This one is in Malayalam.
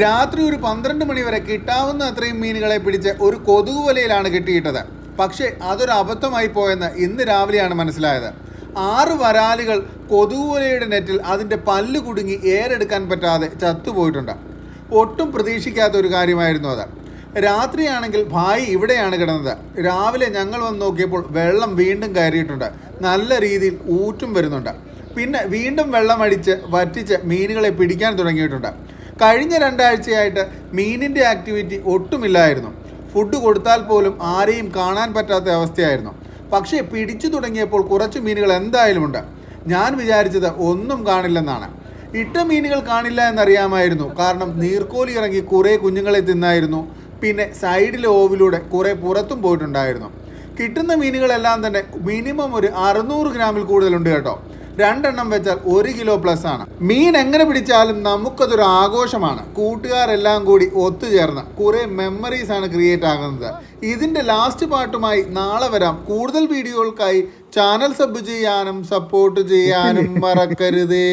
രാത്രി ഒരു പന്ത്രണ്ട് മണി വരെ കിട്ടാവുന്ന അത്രയും മീനുകളെ പിടിച്ച് ഒരു കൊതുക് വലയിലാണ് കിട്ടിയിട്ടത്. പക്ഷേ അതൊരു അബദ്ധമായി പോയെന്ന് ഇന്ന് രാവിലെയാണ് മനസ്സിലായത്. ആറ് വരാലുകൾ കൊതുക് വലയുടെ നെറ്റിൽ അതിന്റെ പല്ല് കുടുങ്ങി ഏറെടുക്കാൻ പറ്റാതെ ചത്തുപോയിട്ടുണ്ട്. ഒട്ടും പ്രതീക്ഷിക്കാത്ത ഒരു കാര്യമായിരുന്നു അത്. രാത്രിയാണെങ്കിൽ ഭായി ഇവിടെയാണ് കിടന്നത്. രാവിലെ ഞങ്ങൾ വന്ന് നോക്കിയപ്പോൾ വെള്ളം വീണ്ടും കയറിയിട്ടുണ്ട്. നല്ല രീതിയിൽ ഊറ്റും വരുന്നുണ്ട്. പിന്നെ വീണ്ടും വെള്ളം അടിച്ച് വറ്റിച്ച് മീനുകളെ പിടിക്കാൻ തുടങ്ങിയിട്ടുണ്ട്. കഴിഞ്ഞ രണ്ടാഴ്ചയായിട്ട് മീനിന്റെ ആക്ടിവിറ്റി ഒട്ടുമില്ലായിരുന്നു. ഫുഡ് കൊടുത്താൽ പോലും ആരെയും കാണാൻ പറ്റാത്ത അവസ്ഥയായിരുന്നു. പക്ഷേ പിടിച്ചു തുടങ്ങിയപ്പോൾ കുറച്ച് മീനുകൾ എന്തായാലും ഉണ്ട്. ഞാൻ വിചാരിച്ചത് ഒന്നും കാണില്ലെന്നാണ്. ഇട്ട മീനുകൾ കാണില്ല എന്നറിയാമായിരുന്നു. കാരണം നീർക്കോലി ഇറങ്ങി കുറേ കുഞ്ഞുങ്ങളെ തിന്നായിരുന്നു. പിന്നെ സൈഡിലെ ഓവിലൂടെ കുറേ പുറത്തും പോയിട്ടുണ്ടായിരുന്നു. കിട്ടുന്ന മീനുകളെല്ലാം തന്നെ മിനിമം ഒരു അറുന്നൂറ് ഗ്രാമിൽ കൂടുതലുണ്ട് കേട്ടോ. രണ്ടെണ്ണം വെച്ചാൽ ഒരു കിലോ പ്ലസ് ആണ്. മീൻ എങ്ങനെ പിടിച്ചാലും നമുക്കതൊരു ആഘോഷമാണ്. കൂട്ടുകാരെല്ലാം കൂടി ഒത്തുചേർന്ന് കുറേ മെമ്മറീസ് ആണ് ക്രിയേറ്റ് ആകുന്നത്. ഇതിന്റെ ലാസ്റ്റ് പാട്ടുമായി നാളെ വരാം. കൂടുതൽ വീഡിയോകൾക്കായി ചാനൽ സബ് ചെയ്യാനും സപ്പോർട്ട് ചെയ്യാനും മറക്കരുതേ.